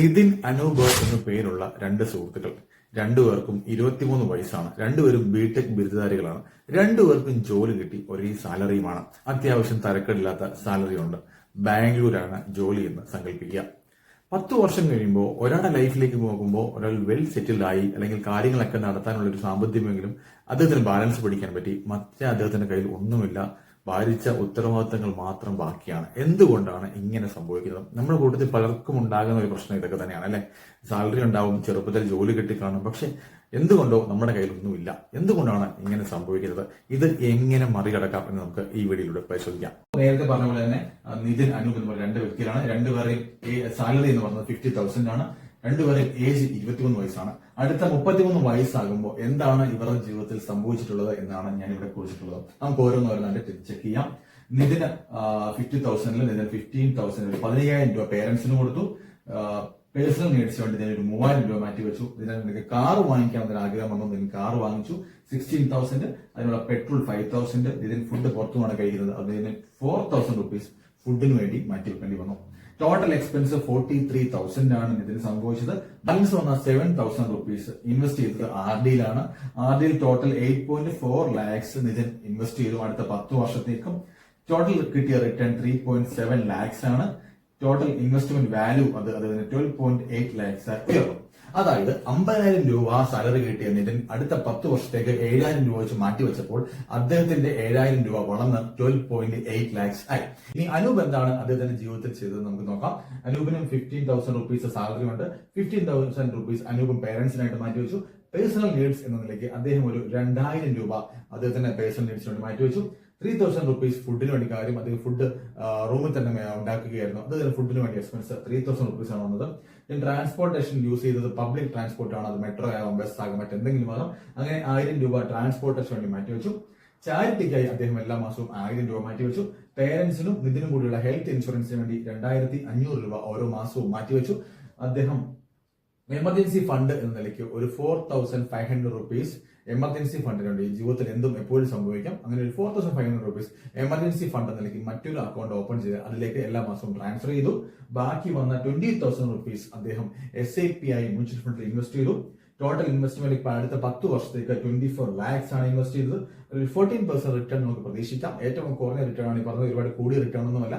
നിതിൻ അനൂപ് എന്നു പേരുള്ള രണ്ട് സുഹൃത്തുക്കൾ. രണ്ടുപേർക്കും ഇരുപത്തിമൂന്ന് വയസ്സാണ്. രണ്ടുപേരും ബിടെക് ബിരുദധാരികളാണ്. രണ്ടുപേർക്കും ജോലി കിട്ടി ഒരേ സാലറിയുമാണ്. അത്യാവശ്യം തരക്കേടില്ലാത്ത സാലറി ഉണ്ട് ബാംഗ്ലൂരാണ് ജോലി എന്ന് സങ്കല്പിക്കുക പത്ത് വർഷം കഴിയുമ്പോൾ ഒരാളുടെ ലൈഫിലേക്ക് നോക്കുമ്പോൾ ഒരാൾ വെൽ സെറ്റിൽഡ് ആയി അല്ലെങ്കിൽ കാര്യങ്ങളൊക്കെ നടത്താനുള്ള ഒരു സാമ്പത്തികമെങ്കിലും അദ്ദേഹത്തിന് ബാലൻസ് പിടിക്കാൻ പറ്റി. മറ്റേ അദ്ദേഹത്തിന്റെ കയ്യിൽ ഒന്നുമില്ല. ഭാരിച്ച ഉത്തരവാദിത്തങ്ങൾ മാത്രം ബാക്കിയാണ്. എന്തുകൊണ്ടാണ് ഇങ്ങനെ സംഭവിക്കുന്നത്? നമ്മുടെ കൂട്ടത്തിൽ പലർക്കും ഉണ്ടാകുന്ന ഒരു പ്രശ്നം ഇതൊക്കെ തന്നെയാണ് അല്ലെ? സാലറി ഉണ്ടാവും ചെറുപ്പത്തിൽ ജോലി കിട്ടിക്കാണും. പക്ഷെ എന്തുകൊണ്ടോ നമ്മുടെ കയ്യിലൊന്നുമില്ല. എന്തുകൊണ്ടാണ് ഇങ്ങനെ സംഭവിക്കുന്നത്? ഇത് എങ്ങനെ മറികടക്കാം എന്ന് നമുക്ക് ഈ വീഡിയോയിലൂടെ പരിശോധിക്കാം. നേരത്തെ പറഞ്ഞ പോലെ തന്നെ നിതിൻ അനൂപ് എന്ന് പറഞ്ഞ രണ്ട് വ്യക്തികളാണ്. രണ്ടുപേരെയും സാലറി എന്ന് പറയുന്നത് ഫിഫ്റ്റി തൗസൻഡ് ആണ്. രണ്ടുപേരെയും ഏജ് ഇരുപത്തിമൂന്ന് വയസ്സാണ്. അടുത്ത മുപ്പത്തിമൂന്ന് വയസ്സാകുമ്പോൾ എന്താണ് ഇവരുടെ ജീവിതത്തിൽ സംഭവിച്ചിട്ടുള്ളത് എന്നാണ് ഞാൻ ഇവിടെ കുറിച്ചിട്ടുള്ളത്. നമുക്ക് ഓരോന്നോരോന്നായിട്ട് ചെക്ക് ചെയ്യാം. നിതിന് ഫിഫ്റ്റി തൗസൻഡിൽ നിതിന് ഫിഫ്റ്റീൻ തൗസൻഡിൽ പതിനയ്യായിരം രൂപ പേരൻസിന് കൊടുത്തു. പേഴ്സണൽ നീഡ്സ് വേണ്ടി ഞാൻ ഒരു മൂവായിരം രൂപ മാറ്റി വെച്ചു. ഇതിന് നിനക്ക് കാർ വാങ്ങിക്കാൻ ഒരു ആഗ്രഹം വന്നു. നിങ്ങൾ കാർ വാങ്ങിച്ചു. സിക്സ്റ്റീൻ തൗസൻഡ് അതിനുള്ള പെട്രോൾ ഫൈവ് തൗസൻഡ് ഇതിന് ഫുഡ് പുറത്തുമാണ് കഴിക്കുന്നത്. അതിന് ഫോർ തൗസൻഡ് റുപ്പീസ് ഫുഡിന് വേണ്ടി മാറ്റി വെക്കേണ്ടി വന്നു. Total expense forty three thousand ആണ് ഇതിന് സംഭവിച്ചത്. ബാലൻസ് വന്ന സെവൻ തൗസൻഡ് റുപ്പീസ് ഇൻവെസ്റ്റ് ചെയ്തത് ആർ ഡിയിലാണ് ആർ ഡിയിൽ total eight point four lakhs Nithin invest ചെയ്തു അടുത്ത പത്ത് വർഷത്തേക്കും. ടോട്ടൽ കിട്ടിയ return three point seven lakhs ആണ്. ടോട്ടൽ ഇൻവെസ്റ്റ്മെന്റ് വാല്യൂ അത് അതായത് ട്വൽവ് പോയിന്റ് എയ്റ്റ് ലാക്സ് ഉയർന്നു. അതായത് അമ്പതിനായിരം രൂപ സാലറി കിട്ടിയ നിതിൻ അടുത്ത പത്ത് വർഷത്തേക്ക് ഏഴായിരം രൂപ വെച്ച് മാറ്റിവെച്ചപ്പോൾ അദ്ദേഹത്തിന്റെ ഏഴായിരം രൂപ വളർന്ന് ട്വൽവ് പോയിന്റ് എയ്റ്റ് ലാക്സ് ആയി. ഇനി അനൂപ് എന്താണ് അദ്ദേഹത്തിന്റെ ജീവിതത്തിൽ ചെയ്തത് നമുക്ക് നോക്കാം. അനൂപിനും ഫിഫ്റ്റീൻ തൗസൻഡ് റുപ്പീസ് സാലറി ഉണ്ട്. ഫിഫ്റ്റീൻ തൗസൻഡ് റുപ്പീസ് അനൂപും പേരൻസിനായിട്ട് മാറ്റിവെച്ചു പേഴ്സണൽ നീഡ്സ് എന്ന നിലയ്ക്ക് അദ്ദേഹം ഒരു രണ്ടായിരം രൂപ അദ്ദേഹത്തിന്റെ പേഴ്സണൽ നീഡ്സിന് വേണ്ടി മാറ്റിവെച്ചു ത്രീ തൗസൻഡ് റുപ്പീസ് ഫുഡിന് വേണ്ടി കാര്യം അദ്ദേഹം ഫുഡ് റൂമിൽ തന്നെ ഉണ്ടാക്കുകയായിരുന്നു. അത് ഫുഡിന് വേണ്ടി എക്സ്പെൻസ് ത്രീ തൗസൻഡ് റുപ്പീസ് ആണ് വന്നത്. ഞാൻ ട്രാൻസ്പോർട്ടേഷൻ യൂസ് ചെയ്തത് പബ്ലിക് ട്രാൻസ്പോർട്ട് ആണ്. അത് മെട്രോ ആകാം ബസ് ആകാം മറ്റെന്തെങ്കിലും ആകാം. അങ്ങനെ ആയിരം രൂപ ട്രാൻസ്പോർട്ടേഷൻ വേണ്ടി മാറ്റി മാറ്റിവെച്ചു ചാരിറ്റിക്കായി അദ്ദേഹം എല്ലാ മാസവും ആയിരം രൂപ മാറ്റി വെച്ചു. പേരൻസിനും ഇതിനും കൂടിയുള്ള ഹെൽത്ത് ഇൻഷുറൻസിന് വേണ്ടി രണ്ടായിരത്തി അഞ്ഞൂറ് രൂപ ഓരോ മാസവും മാറ്റിവെച്ചു അദ്ദേഹം എമർജൻസി ഫണ്ട് എന്ന നിലയ്ക്ക് ഒരു four thousand five hundred rupees emergency ഫണ്ടിന് വേണ്ടി ജീവിതത്തിൽ എന്തും എപ്പോഴും സംഭവിക്കാം. അങ്ങനെ ഒരു four thousand five hundred rupees emergency fund നിലയ്ക്ക് മറ്റൊരു അക്കൗണ്ട് ഓപ്പൺ ചെയ്ത് അതിലേക്ക് എല്ലാ മാസവും ട്രാൻസ്ഫർ ചെയ്തു. ബാക്കി വന്ന ട്വന്റി തൗസൻഡ് റുപ്പീസ് അദ്ദേഹം എസ് ഐ പി ആയി മ്യൂച്വൽ ഫണ്ടിൽ ഇൻവെസ്റ്റ് ചെയ്തു. ടോട്ടൽ ഇൻവെസ്റ്റ്മെന്റ് ഇപ്പൊ അടുത്ത പത്ത് വർഷത്തേക്ക് ട്വന്റി ഫോർ ലാക്സ് ആണ് ഇൻവെസ്റ്റ് ചെയ്തത്. ഒരു ഫോർട്ടീൻ പെർസെന്റ് റിട്ടേൺ നമുക്ക് പ്രതീക്ഷിക്കാം. ഏറ്റവും കുറഞ്ഞ റിട്ടേൺ ആണ് ഈ പറഞ്ഞത്. ഒരുപാട് കൂടിയ റിട്ടേൺ ഒന്നുമല്ല.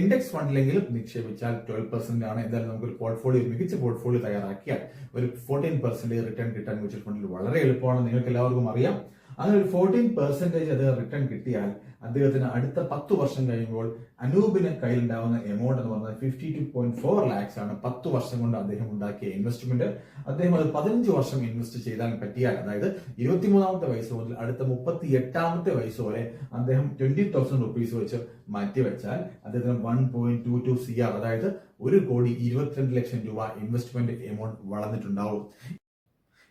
ഇൻഡെക്സ് ഫണ്ടിലെങ്കിലും നിക്ഷേപിച്ചാൽ ട്വൽവ് പെർസെന്റ് ആണ്. എന്തായാലും നമുക്ക് ഒരു പോർട്ട്ഫോളിയോ മികച്ച പോർട്ട്ഫോളിയോ തയ്യാറാക്കിയാൽ ഒരു ഫോർട്ടീൻ പെർസെന്റ് റിട്ടേൺ കിട്ടാൻ മ്യൂച്വൽ ഫണ്ടിൽ വളരെ എളുപ്പമാണ്. നിങ്ങൾക്ക് എല്ലാവർക്കും അറിയാം. ഒരു ഫോർട്ടീൻ പെർസെന്റേജ് അദ്ദേഹം റിട്ടേൺ കിട്ടിയാൽ അദ്ദേഹത്തിന് അടുത്ത പത്ത് വർഷം കഴിയുമ്പോൾ അനൂപിന് കയ്യിലുണ്ടാവുന്ന എമൗണ്ട് എന്ന് പറഞ്ഞാൽ fifty two point four lakhs ആണ് പത്ത് വർഷം കൊണ്ട് അദ്ദേഹം ഉണ്ടാക്കിയ ഇൻവെസ്റ്റ്മെന്റ് അദ്ദേഹം അത് പതിനഞ്ച് വർഷം ഇൻവെസ്റ്റ് ചെയ്താൽ പറ്റിയാൽ അതായത് ഇരുപത്തിമൂന്നാമത്തെ വയസ്സ് മുതൽ അടുത്ത മുപ്പത്തി എട്ടാമത്തെ വയസ്സ് വരെ അദ്ദേഹം ട്വന്റി തൗസൻഡ് റുപ്പീസ് വെച്ച് മാറ്റിവെച്ചാൽ അദ്ദേഹത്തിന് one point two two C R അതായത് ഒരു കോടി ഇരുപത്തിരണ്ട് ലക്ഷം രൂപ ഇൻവെസ്റ്റ്മെന്റ് എമൗണ്ട് വളർന്നിട്ടുണ്ടാവും.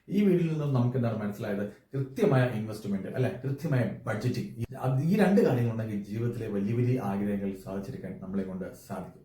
ഈ വീഡിയോയിൽ നിന്നും നമുക്ക് എന്താണ് മനസ്സിലായത്? കൃത്യമായ ഇൻവെസ്റ്റ്മെന്റ് അല്ലെ? കൃത്യമായ ബഡ്ജറ്റിംഗ് ഈ രണ്ട് കാര്യങ്ങളുണ്ടെങ്കിൽ ജീവിതത്തിലെ വലിയ വലിയ ആഗ്രഹങ്ങൾ സാധിച്ചെടുക്കാൻ നമ്മളെ കൊണ്ട് സാധിക്കും.